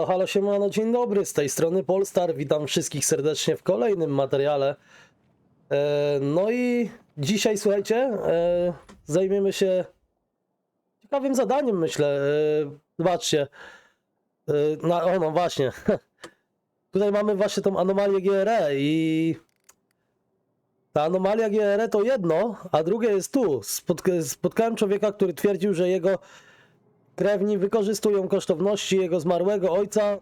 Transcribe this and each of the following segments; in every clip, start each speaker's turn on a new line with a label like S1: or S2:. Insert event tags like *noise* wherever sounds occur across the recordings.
S1: No, Halo siemano, dzień dobry, z tej strony Polstar, witam wszystkich serdecznie w kolejnym materiale. E, no i dzisiaj, słuchajcie, e, zajmiemy się ciekawym zadaniem, myślę. E, zobaczcie, na, o no właśnie, *laughs* tutaj mamy właśnie tą anomalię GRE i ta anomalia GRE to jedno, a drugie jest tu. Spotka- spotkałem człowieka, który twierdził, że jego krewni wykorzystują kosztowności jego zmarłego ojca e,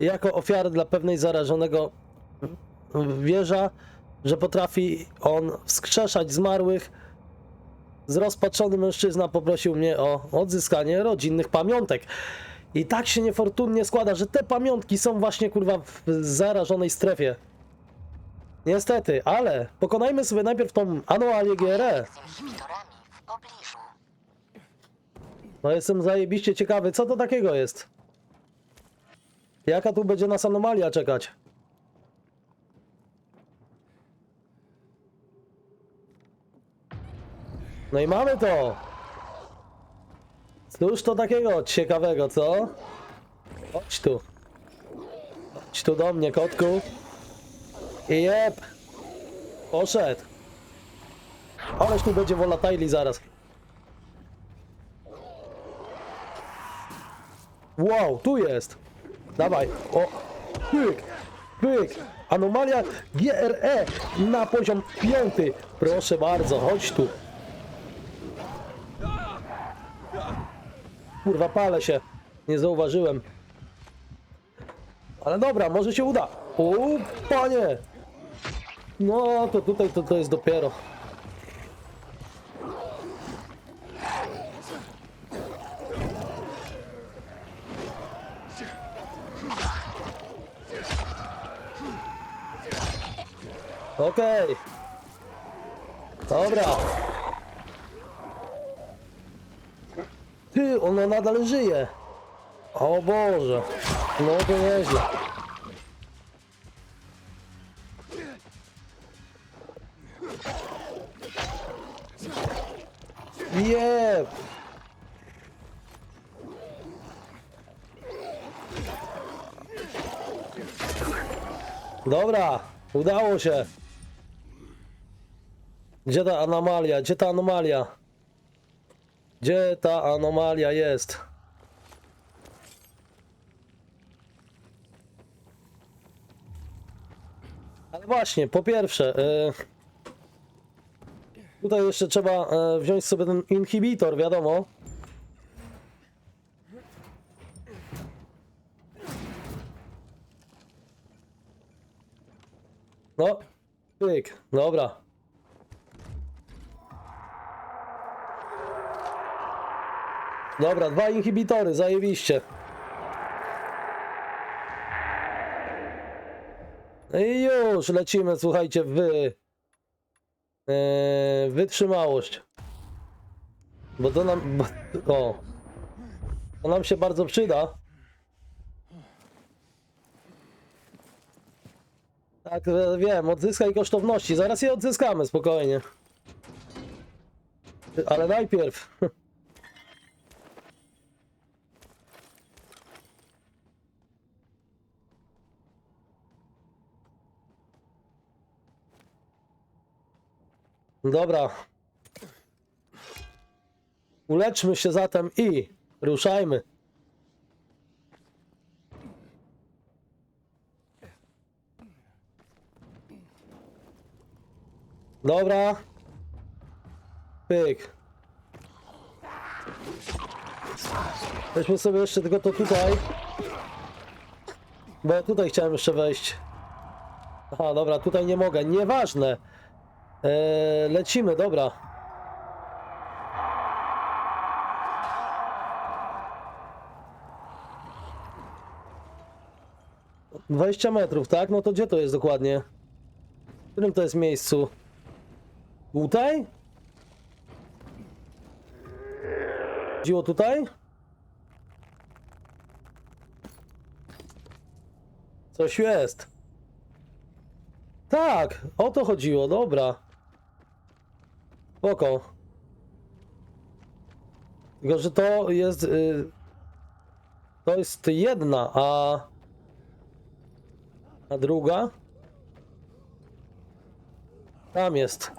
S1: jako ofiary dla pewnej zarażonego wieża, że potrafi on wskrzeszać zmarłych. Zrozpaczony mężczyzna poprosił mnie o odzyskanie rodzinnych pamiątek. I tak się niefortunnie składa, że te pamiątki są właśnie kurwa w zarażonej strefie. Niestety, ale pokonajmy sobie najpierw tą anomalię GRE. No jestem zajebiście ciekawy, co to takiego jest? Jaka tu będzie nas anomalia czekać? No i mamy to! Cóż to takiego ciekawego, co? Chodź tu. Chodź tu do mnie, kotku. I! Poszedł! Ależ tu będzie volatiley zaraz. Wow, tu jest. Dawaj. O. Pyk. Pyk. Anomalia GRE na poziom piąty. Proszę bardzo, chodź tu. Kurwa, palę się. Nie zauważyłem. Ale dobra, może się uda. O, panie. No, to tutaj to, to jest dopiero. Okej. Dobra. Ty, ona nadal żyje. O Boże. No to nieźle. Jeb. Dobra, udało się. Gdzie ta anomalia? Gdzie ta anomalia? Gdzie ta anomalia jest? Ale właśnie, po pierwsze, e, tutaj jeszcze trzeba e, wziąć sobie ten inhibitor, wiadomo. No, pyk, dobra. Dobra, dwa inhibitory, zajebiście. No I już lecimy, słuchajcie, w e, wytrzymałość. Bo to nam. Bo, o. To nam się bardzo przyda. Tak, e, wiem, odzyskaj kosztowności. Zaraz je odzyskamy, spokojnie. Ale najpierw. *laughs* Dobra. Uleczmy się zatem i ruszajmy. Dobra. Pyk. Weźmy sobie jeszcze tylko to tutaj. Bo ja tutaj chciałem jeszcze wejść. Aha, dobra, tutaj nie mogę. Nieważne. Eee, lecimy, dobra. Dwadzieścia metrów, tak? No to gdzie to jest dokładnie? W którym to jest miejscu? Tutaj? Chodziło tutaj? Coś jest. Tak, o to chodziło, dobra. Oko. Tylko, że to jest. Y... To jest jedna, a... A druga? Tam jest.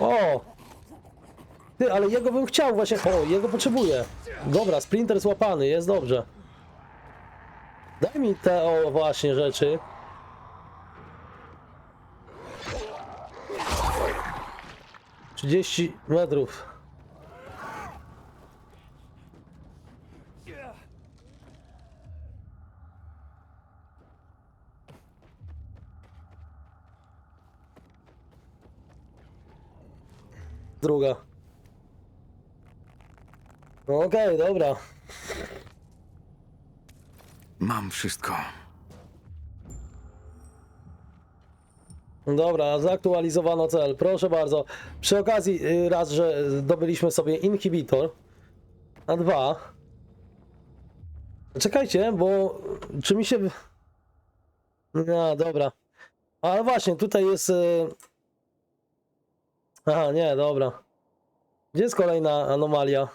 S1: O! Ty, ale jego bym chciał właśnie... O, jego potrzebuję. Dobra, sprinter złapany, jest dobrze. Daj mi te, o właśnie, rzeczy. Trzydzieści metrów. Druga. No dobra.
S2: Mam wszystko.
S1: Dobra, zaktualizowano cel. Proszę bardzo. Przy okazji, y, raz, że zdobyliśmy sobie inhibitor, a dwa. Czekajcie, bo czy mi się. No, dobra. Ale właśnie, tutaj jest. y, Aha, nie, dobra. Gdzie jest kolejna anomalia?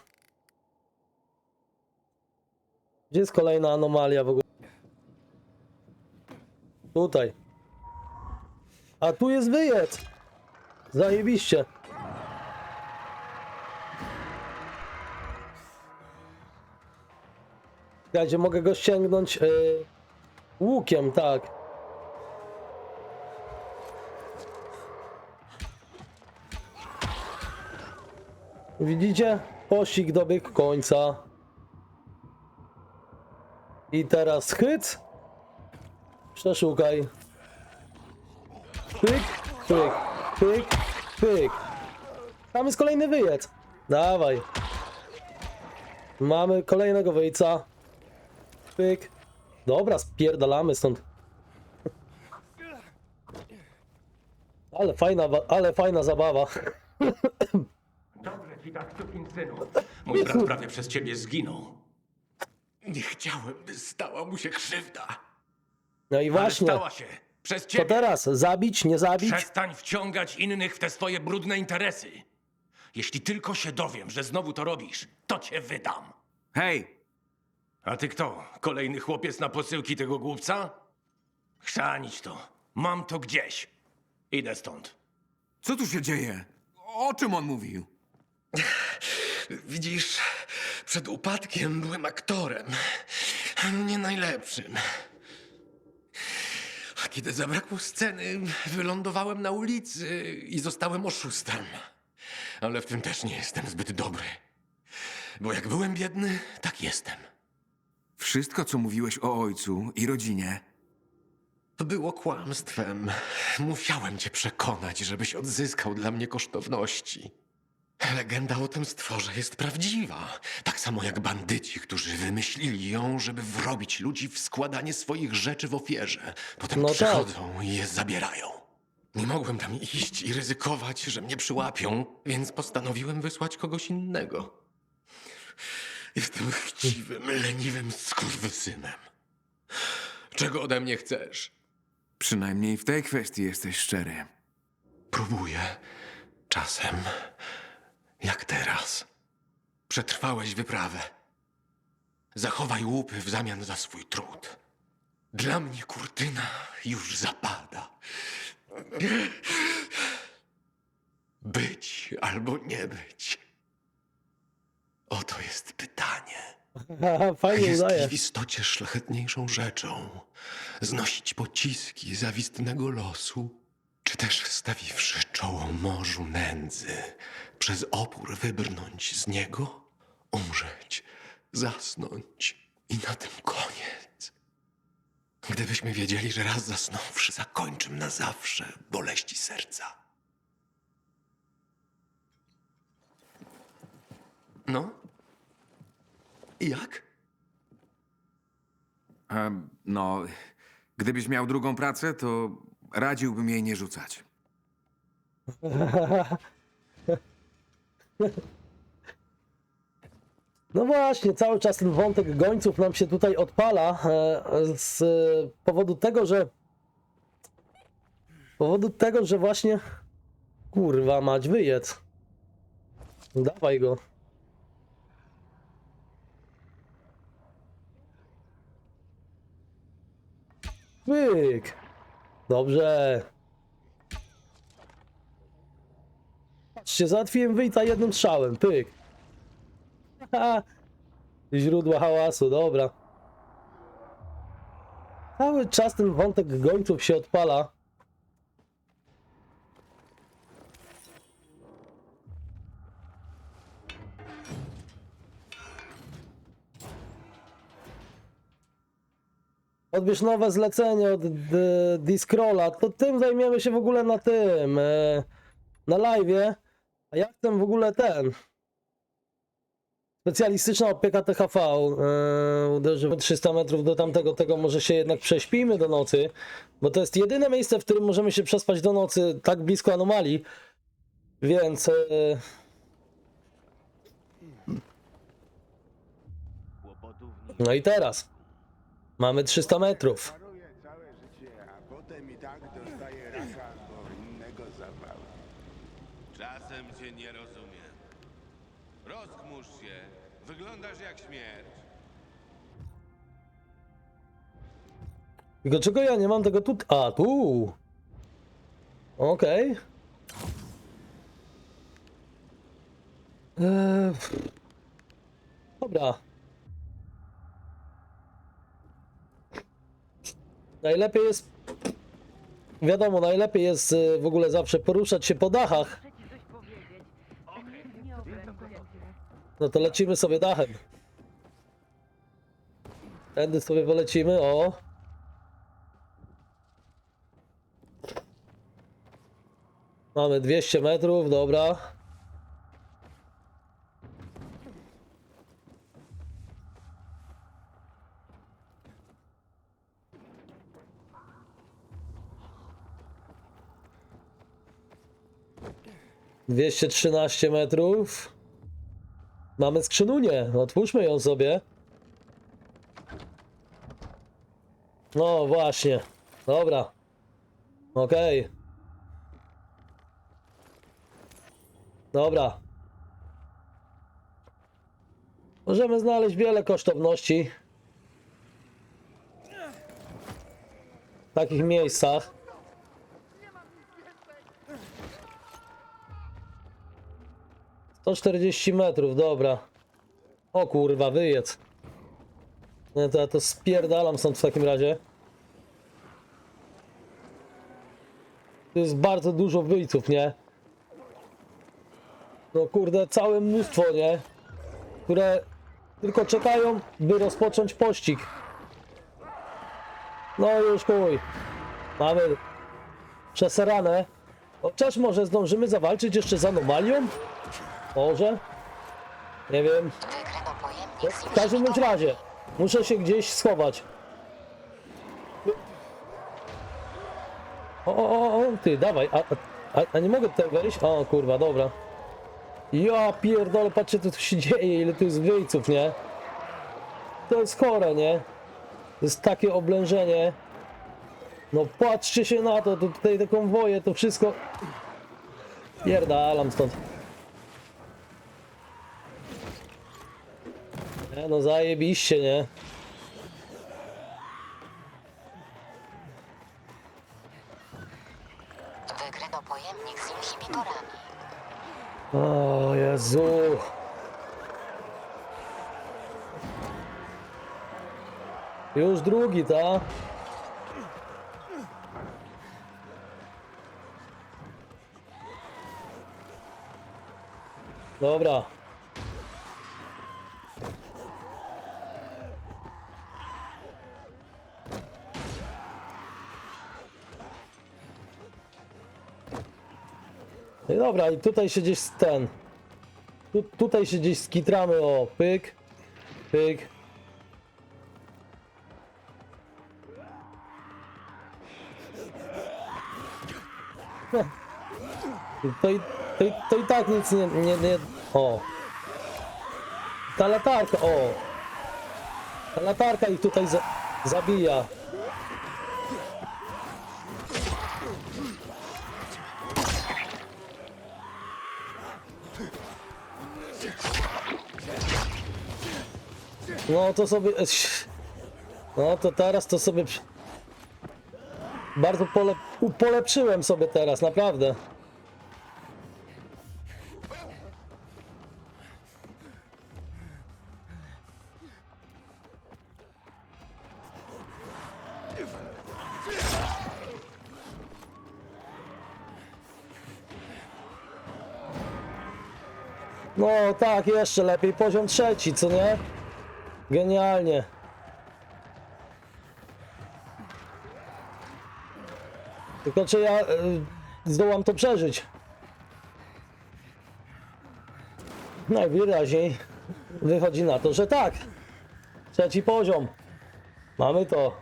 S1: Gdzie jest kolejna anomalia w ogóle? Tutaj. A tu jest wyjazd. Zajebiście. Słuchajcie, mogę go ściągnąć yy, łukiem, tak. Widzicie? Pościg dobiegł końca. I teraz chyt. Przeszukaj. Pyk, pyk, pyk, pyk. Tam jest kolejny wyjec. Dawaj. Mamy kolejnego wyjca. Pyk. Dobra, spierdalamy stąd. Ale fajna, ale fajna zabawa.
S3: Dobre ci tak, synu. Mój brat prawie przez ciebie zginął. Nie chciałem, by stała mu się krzywda.
S1: No i
S3: Ale
S1: właśnie.
S3: stała się. Przez
S1: To
S3: ciebie.
S1: teraz? Zabić, nie zabić?
S3: Przestań wciągać innych w te swoje brudne interesy. Jeśli tylko się dowiem, że znowu to robisz, to cię wydam.
S2: Hej!
S3: A ty kto? Kolejny chłopiec na posyłki tego głupca? Chrzanić to. Mam to gdzieś. Idę stąd.
S2: Co tu się dzieje? O czym on mówił?
S3: Widzisz, przed upadkiem byłem aktorem. Nie najlepszym. Kiedy zabrakło sceny, wylądowałem na ulicy i zostałem oszustem. Ale w tym też nie jestem zbyt dobry. Bo jak byłem biedny, tak jestem.
S2: Wszystko, co mówiłeś o ojcu i rodzinie,
S3: Było kłamstwem. Musiałem cię przekonać, żebyś odzyskał dla mnie kosztowności. Legenda o tym stworze jest prawdziwa. Tak samo jak bandyci, którzy wymyślili ją, żeby wrobić ludzi w składanie swoich rzeczy w ofierze. Potem
S1: No tak.
S3: przychodzą i je zabierają. Nie mogłem tam iść i ryzykować, że mnie przyłapią, więc postanowiłem wysłać kogoś innego. Jestem chciwym, leniwym skurwysynem. Czego ode mnie chcesz?
S2: przynajmniej w tej kwestii jesteś szczery.
S3: Próbuję. Czasem. Jak teraz. Przetrwałeś wyprawę. Zachowaj łupy w zamian za swój trud. Dla mnie kurtyna już zapada. Być albo nie być. Oto jest pytanie. *laughs*
S1: Fajnie
S3: Jest
S1: udaje.
S3: w istocie szlachetniejszą rzeczą znosić pociski zawistnego losu, czy też stawiwszy czoło morzu nędzy, przez opór wybrnąć z niego, umrzeć, zasnąć i na tym koniec. Gdybyśmy wiedzieli, że raz zasnąwszy zakończym na zawsze boleści serca. No? I jak?
S2: A, no, gdybyś miał drugą pracę, to radziłbym jej nie rzucać. *laughs*
S1: No właśnie, cały czas ten wątek gońców nam się tutaj odpala e, z powodu tego, że powodu tego, że właśnie kurwa mać wyjedz. Dawaj go. Pyk. Dobrze. Patrzcie, załatwiłem wyjta jednym strzałem. Pyk. *laughs* Haha. Źródła hałasu, dobra. Cały czas ten wątek gońców się odpala. Odbierz nowe zlecenie od Discrolla, to tym zajmiemy się w ogóle na tym, e, na live'ie. A ja chcę w ogóle ten, specjalistyczna opieka THV, e, uderzymy 300 metrów do tamtego, tego może się jednak prześpijmy do nocy, bo to jest jedyne miejsce, w którym możemy się przespać do nocy tak blisko anomalii, więc... E, no i teraz. Mamy 300 metrów.
S4: Paruje całe życie, a potem i tak dostaje raka albo innego.
S5: Czasem cię nie rozumiem. Się. Wyglądasz jak śmierć.
S1: Tylko czego ja nie mam tego tu? A, tu! Okej. Eee, Dobra. Najlepiej jest... Wiadomo, najlepiej jest e, w ogóle zawsze poruszać się po dachach. No to lecimy sobie dachem. Tędy sobie polecimy, o. Mamy 200 metrów, dobra. Dwieście trzynaście metrów. Mamy skrzynunię, otwórzmy ją sobie. No właśnie, dobra. Okej. Dobra. Możemy znaleźć wiele kosztowności. W takich miejscach. To 40 metrów, dobra. O kurwa, wyjedz. No to ja to spierdalam stąd w takim razie. Tu jest bardzo dużo wyjców, nie? No kurde, całe mnóstwo, nie? Które tylko czekają, by rozpocząć pościg. No już chuj. Mamy przeserane. Chociaż może zdążymy zawalczyć jeszcze z anomalią? Może? Nie wiem. W każdym bądź razie, muszę się gdzieś schować. O, o, o, o ty, dawaj, a, a, a nie mogę tutaj wejść? O, kurwa, dobra. Ja pierdolę, patrzcie co tu się dzieje, ile tu jest wyjców, nie? To jest chore, nie? To jest takie oblężenie. No patrzcie się na to, to tutaj te konwoje, to wszystko... Pierdalam stąd. No zajebiście, nie?
S6: Wykryto pojemnik z inhibitorami.
S1: O Jezu. Już drugi, ta? Dobra. Dobra, i tutaj się gdzieś ten. Tu, tutaj się gdzieś skitramy, o, pyk, pyk. *laughs* To i, to, i, to i tak nic nie, nie, nie, o. Ta latarka, o. Ta latarka ich tutaj za, zabija. No to sobie. No to teraz to sobie. Bardzo pole, polepszyłem sobie teraz, naprawdę. No tak, jeszcze lepiej. Poziom trzeci, co nie? Genialnie. Tylko czy ja y, zdołam to przeżyć? Najwyraźniej wychodzi na to, że tak. Trzeci poziom. Mamy to.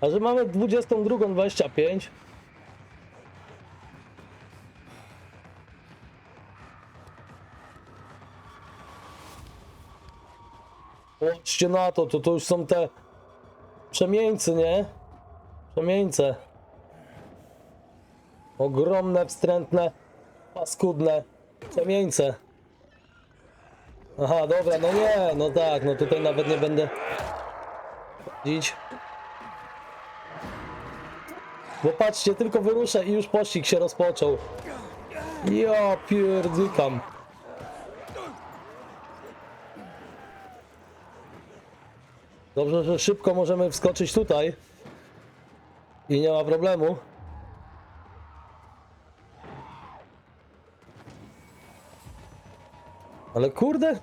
S1: A że mamy 22.25. Patrzcie na to, to, to już są te przemieńcy, nie? Przemieńce. Ogromne, wstrętne, paskudne przemieńce. Aha, dobra, no nie, no tak, no tutaj nawet nie będę chodzić. Bo patrzcie, tylko wyruszę i już pościg się rozpoczął. Ja pierdykam. Dobrze, że szybko możemy wskoczyć tutaj. I nie ma problemu. Ale kurde.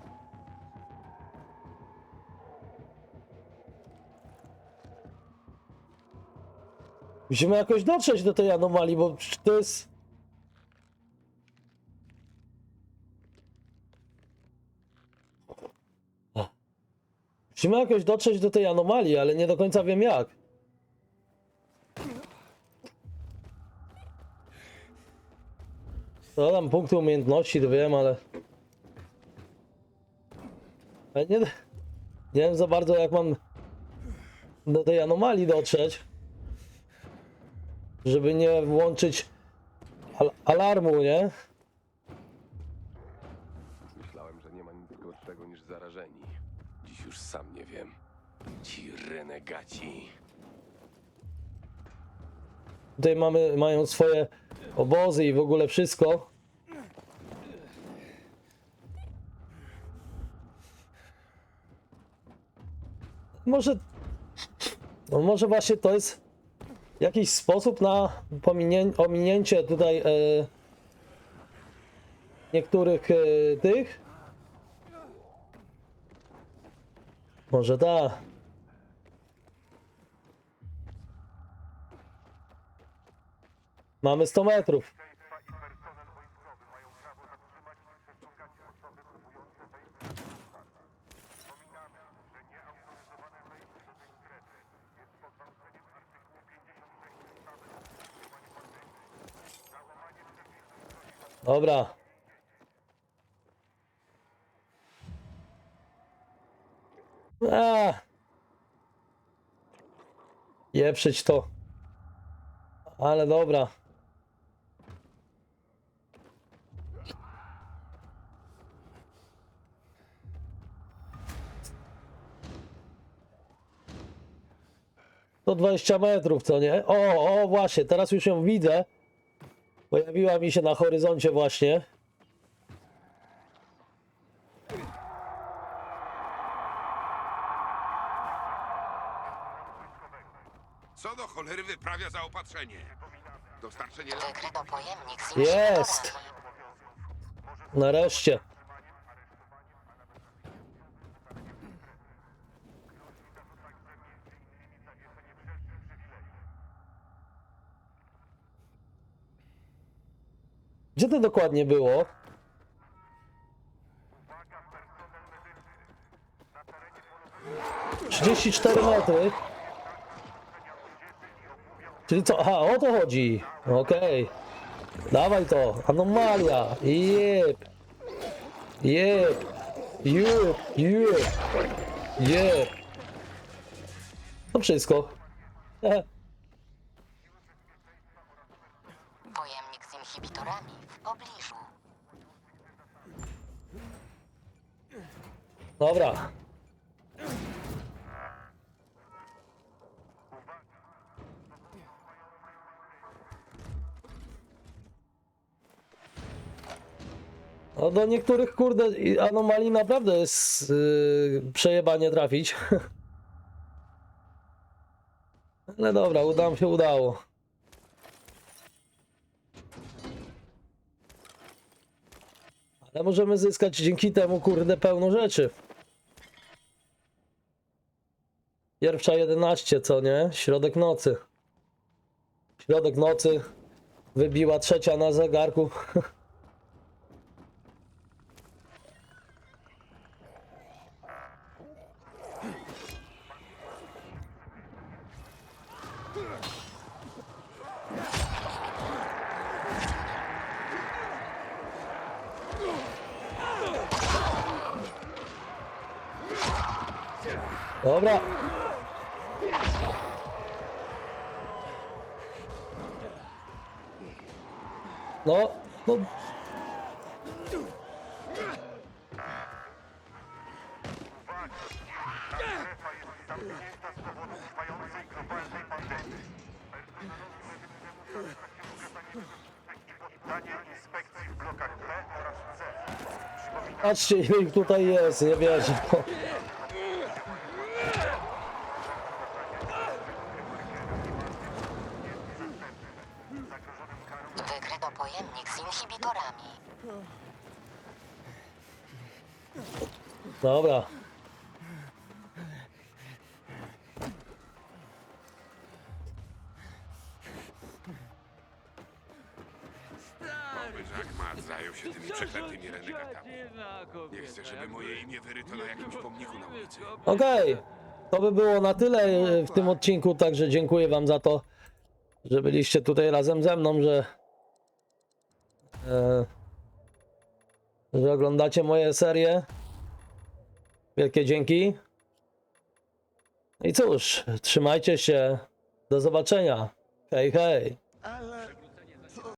S1: Musimy jakoś dotrzeć do tej anomalii, bo to jest... Musimy jakoś dotrzeć do tej anomalii, ale nie do końca wiem jak. Co tam punkty umiejętności, to wiem, ale... ale nie, nie wiem za bardzo jak mam do tej anomalii dotrzeć. Żeby nie włączyć al alarmu, nie?
S3: Już sam nie wiem. Ci renegaci.
S1: Tutaj mamy, mają swoje obozy i w ogóle wszystko. Może, no może właśnie to jest jakiś sposób na pominie, ominięcie tutaj e, niektórych e, tych. Może da. Mamy 100 metrów. Dobra. A. Jeprzeć to. Ale dobra. To 20 metrów, co nie? O, o, właśnie, teraz już ją widzę. Pojawiła mi się na horyzoncie właśnie.
S5: Co do cholery wyprawia zaopatrzenie? Dostarczenie
S1: Jest! Nareszcie. Gdzie to dokładnie było? Trzydzieści cztery metry. Czyli co? Aha, o to chodzi. Okej. Dawaj to. Anomalia. Jep. Jep. Jep. Jep. Jep. To wszystko.
S6: Pojemnik z inhibitorami w pobliżu.
S1: Dobra. No do niektórych, kurde, anomalii naprawdę jest yy, przejebanie trafić. *laughs* Ale dobra, uda się udało. Ale możemy zyskać dzięki temu, kurde, pełno rzeczy. Pierwsza 11, co nie? Środek nocy. Środek nocy. Wybiła trzecia na zegarku. *laughs* Dobra. No, no. Patrzcie, ile tutaj jest, nie wierzę.
S6: Wykryto pojemnik z inhibitorami.
S1: Dobra.
S5: Oby Jackmat zajął się tymi przeklętymi renegatami. Nie chcę, żeby moje imię wyryto na jakimś pomniku na ulicy.
S1: Okej, to by było na tyle e, w tym odcinku, także dziękuję wam za to, że byliście tutaj razem ze mną, że, e, że oglądacie moje serie. Wielkie dzięki. I cóż, trzymajcie się. Do zobaczenia. Hej, hej.
S4: Ale